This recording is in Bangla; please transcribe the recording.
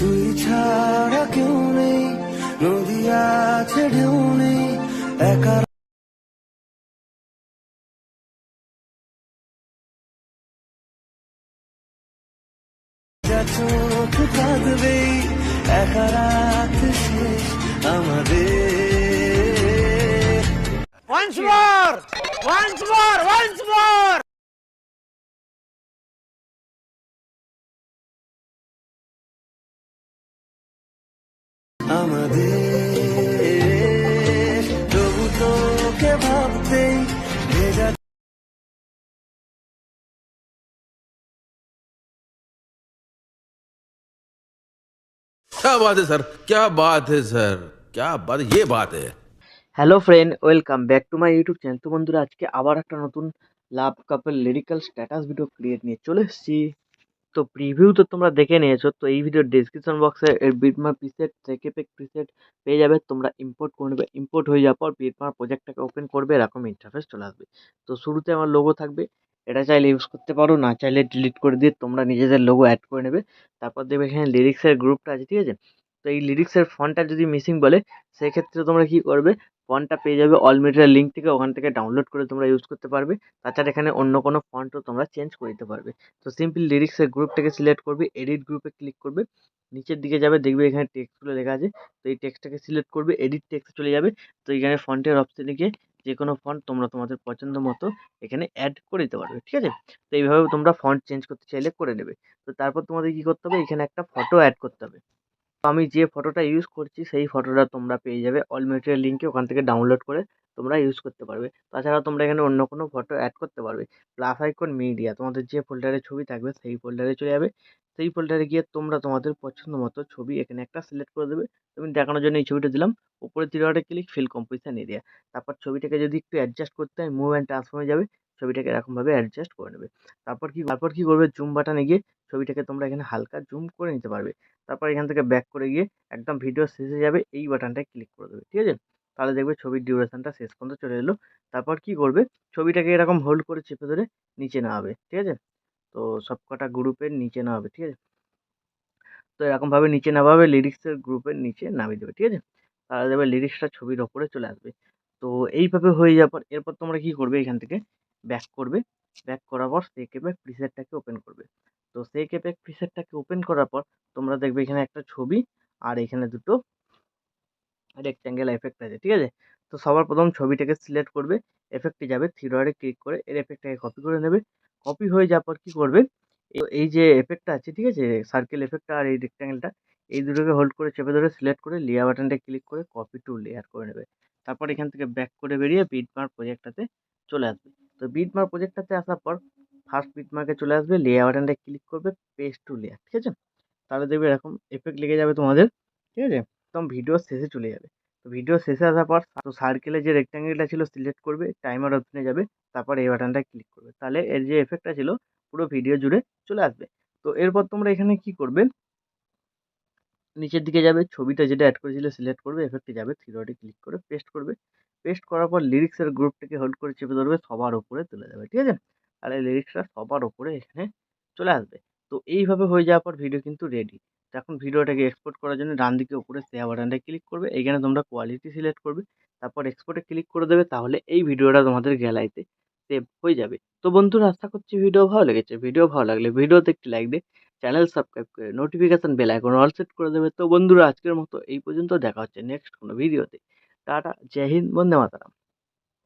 তুই ছাড়া কেউ নেই, নদী আছে, ঢেউ নেই, একা চোখ থাকবেই একা রাত শেষ আমাদের Once more! Once more! Once আমাদের তবু তোকে ভাবতেই ভেজা क्या बात है सर क्या बात है सर क्या बात ये बात है hello friend welcome back to my YouTube channel তো বন্ধুরা আজকে আবার একটা নতুন love couple lyrical status video create নিয়ে চলে এসেছি তো প্রিভিউ তো তোমরা দেখে নিয়েছো, তো এই ভিডিওর ডিসক্রিপশন বক্সে এর বিটমার প্রিসেট সেকেপেক প্রিসেট পেয়ে যাবে, তোমরা ইম্পোর্ট করে নেবে। ইম্পোর্ট হয়ে যাওয়ার পর বিটমার প্রজেক্টটাকে ওপেন করবে এরকম ইন্টারফেস চলে আসবে। তো শুরুতে আমার লোগো থাকবে, এটা চাইলে ইউজ করতে পারো, না চাইলে ডিলিট করে দিয়ে তোমরা নিজেদের লোগো অ্যাড করে নেবে। তারপর দেখবে এখানে লিরিক্সের গ্রুপটা আছে, ঠিক আছে? তো এই লিরিক্সের ফন্টটা যদি মিসিং বলে, সেক্ষেত্রে তোমরা কী করবে? ফন্টটা পেয়ে যাবে অল মিডিয়ার লিঙ্ক থেকে, ওখান থেকে ডাউনলোড করে তোমরা ইউজ করতে পারবে। তাছাড়া এখানে অন্য কোনো ফন্টও তোমরা চেঞ্জ করে দিতে পারবে। তো সিম্পল লিরিক্সের গ্রুপটাকে সিলেক্ট করবে এডিট গ্রুপে ক্লিক করবে, নিচের দিকে যাবে, দেখবে এখানে টেক্সটগুলো লেখা আছে। তো এই টেক্সটটাকে সিলেক্ট করবে এডিট টেক্সট চলে যাবে। তো এখানে ফন্টের অপশানে গিয়ে যে কোনো ফন্ট তোমরা তোমাদের পছন্দ মতো এখানে অ্যাড করে দিতে পারবে, ঠিক আছে? তো এইভাবে তোমরা ফন্ট চেঞ্জ করতে চাইলে করে নেবে। তো তারপর তোমাদের কী করতে হবে? এখানে একটা ফটো অ্যাড করতে হবে। আমি যে ফটোটা ইউজ করছি, সেই ফটোটা তোমরা পেয়ে যাবে। অল মেটেরিয়াল লিঙ্কে ওখান থেকে ডাউনলোড করে তোমরা ইউজ করতে পারবে। তাছাড়া তোমরা এখানে অন্য কোনো ফটো অ্যাড করতে পারবে। প্লাস আইকন মিডিয়া তোমাদের যে ফোল্ডারে ছবি থাকবে, সেই ফোল্ডারে চলে যাবে। সেই ফোল্ডারে গিয়ে তোমরা তোমাদের পছন্দ মতো ছবি এখানে একটা সিলেক্ট করে দেবে। তুমি দেখানোর জন্য এই ছবিটা দিলাম। উপরে তিরোয়াটে ক্লিক ফিল কম্পোজিশন এরিয়া তারপর ছবিটাকে যদি একটু অ্যাডজাস্ট করতে হয় মুভ অ্যান্ড ট্রান্সফর্মে যাবে, ছবিটাকে এরকমভাবে অ্যাডজাস্ট করে নেবে। তারপর কি তারপর কি করবে জুম বাটনে গিয়ে ছবিটাকে তোমরা এখানে হালকা জুম করে নিতে পারবে। তারপর এখান থেকে ব্যাক করে গিয়ে একদম ভিডিও শেষে যাবে, এই বাটনটায় ক্লিক করে দেবে, ঠিক আছে? তাহলে দেখবে ছবির ডিউরেশনটা শেষ পর্যন্ত চলে এলো। তারপর কি করবে? ছবিটাকে এরকম হোল্ড করে চেপে ধরে নিচে নামাবে, ঠিক আছে? তো সবকটা গ্রুপের নিচে নামাবে, ঠিক আছে? তো এরকমভাবে নিচে নামাবে লিরিক্সের গ্রুপের নিচে নামিয়ে দেবে, ঠিক আছে? তাহলে দেখবে লিরিক্সটা ছবির ওপরে চলে আসবে। তো এইভাবে হয়ে যাওয়ার পর, এরপর তোমরা কী করবে? এখান থেকে ব্যাক করবে। ব্যাক করার পর সেই কেপে প্রিসেটটাকে ওপেন করবে। তো সেই কেপে প্রিসেটটাকে ওপেন করার পর তোমরা দেখবে এখানে একটা ছবি আর এখানে দুটো রেক্ট্যাঙ্গেল এফেক্ট আছে, ঠিক আছে? তো সবার প্রথম ছবিটাকে সিলেক্ট করবে এফেক্টে যাবে থ্রিডরে ক্লিক করে, এর এফেক্টটাকে কপি করে নেবে। কপি হয়ে যাওয়ার পর কী করবে? এই যে এফেক্টটা আছে, ঠিক আছে? সার্কেল এফেক্টটা আর এই রেক্ট্যাঙ্গেলটা এই দুটোকে হোল্ড করে চেপে ধরে সিলেক্ট করে লেয়ার বাটনটা ক্লিক করে কপি টু লেয়ার করে নেবে। তারপর এখান থেকে ব্যাক করে বেরিয়ে বিটমার প্রজেক্টটাতে চলে আসবে। তো বিটমার প্রজেক্টটাতে আসার পর ফার্স্ট বিটমার্কে চলে আসবে লেয়ার বাটনটা ক্লিক করবে পেস্ট টু লেয়ার ঠিক আছে? তাহলে দেখবে এরকম এফেক্ট লেগে যাবে তোমাদের, ঠিক আছে? একদম ভিডিও শেষে চলে যাবে। তো ভিডিও শেষে আসার পর তো সার্কেলে যে রেক্ট্যাঙ্গেলটা ছিল সিলেক্ট করবে টাইমার অপশনে যাবে, তারপর এই বাটনটা ক্লিক করবে। তাহলে এর যে এফেক্টটা ছিল, পুরো ভিডিও জুড়ে চলে আসবে। তো এরপর তোমরা এখানে কি করবে? নিচের দিকে যাবে, ছবিটা যেটা অ্যাড করেছিলে সিলেক্ট করবে এফেক্টে যাবে থ্রিডটে ক্লিক করে পেস্ট করবে। পেস্ট করার পর লিরিক্সের গ্রুপটাকে হোল্ড করে চেপে ধরবে, সবার ওপরে তুলে দেবে, ঠিক আছে? আর এই লিরিক্সটা সবার ওপরে এখানে চলে আসবে। তো এইভাবে হয়ে যাওয়ার পর ভিডিও কিন্তু রেডি তো এখন ভিডিওটাকে এক্সপোর্ট করার জন্য ডান দিকে উপরে শেয়ার বাটনটায় ক্লিক করবে। এখানে তোমরা কোয়ালিটি সিলেক্ট করবে। তারপর এক্সপোর্টে ক্লিক করে দেবে। তাহলে এই ভিডিওটা তোমাদের গ্যালারিতে সেভ হয়ে যাবে। তো বন্ধুরা, আশা করছি ভিডিও ভালো লেগেছে। ভিডিও ভালো লাগলে ভিডিওতে একটি লাইক দিয়ে চ্যানেল সাবস্ক্রাইব করে notification bell icon all set করে দেবে। তো বন্ধুরা, আজকের মতো এই পর্যন্ত। দেখা হচ্ছে নেক্সট কোনো ভিডিওতে টাটা, জয় হিন্দ, বন্দে মাতারাম।